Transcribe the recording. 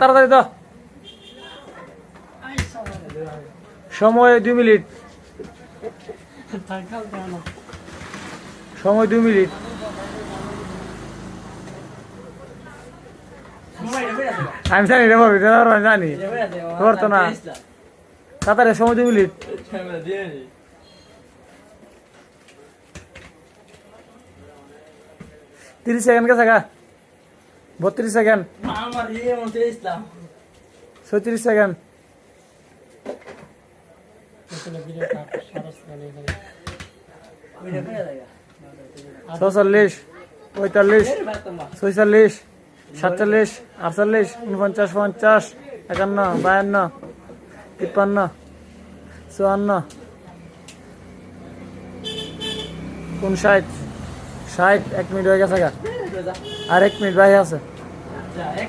তাড়াতাড়ি তো সময় দুই মিনিট। সময় দুই মিনিট। আমি জানি রে ভাবি জানি। তোর তো না। তাড়াতাড়ি, সময় দুই মিনিট। তিরিশ সেকেন্ড গেছে গা বত্রিশ সেকেন্ড ছত্রিশ সেকেন্ড ছচল্লিশ পঁয়তাল্লিশ ছয়চল্লিশ সাতচল্লিশ আটচল্লিশ উনপঞ্চাশ পঞ্চাশ একান্ন বায়ান্ন তিপ্পান্ন চুয়ান্ন উনষাট। ষাট এক মিনিট হয়ে গেছে আর এক মিনিট বাকি আছে। এক